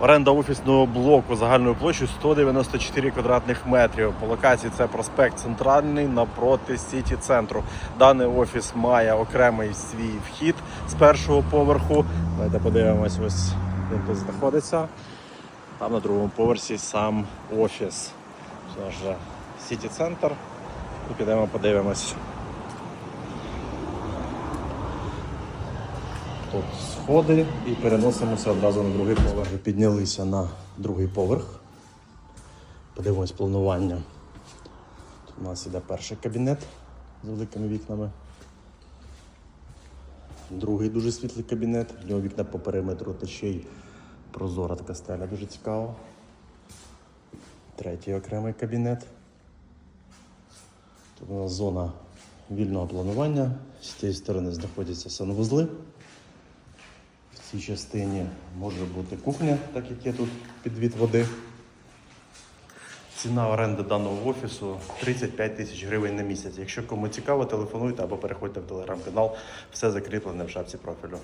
Оренда офісного блоку загальною площею 194 квадратних метрів. По локації це проспект Центральний напроти Сіті центру. Даний офіс має окремий свій вхід з першого поверху. Давайте подивимось, ось він тут знаходиться. Там на другому поверсі сам офіс. Це вже Сіті центр. І підемо подивимось. Тут сходи і переносимося одразу на другий поверх. Піднялися на другий поверх. Подивимось планування. Тут у нас іде перший кабінет з великими вікнами. Другий дуже світлий кабінет. В нього вікна по периметру та ще й прозора така стеля, дуже цікаво. Третій окремий кабінет. Тут у нас зона вільного планування. З цієї сторони знаходяться санвузли. Цій частині може бути кухня, так як є тут підвід води. Ціна оренди даного офісу 35 тисяч гривень на місяць. Якщо кому цікаво, телефонуйте або переходьте в телеграм-канал. Все закріплене в шапці профілю.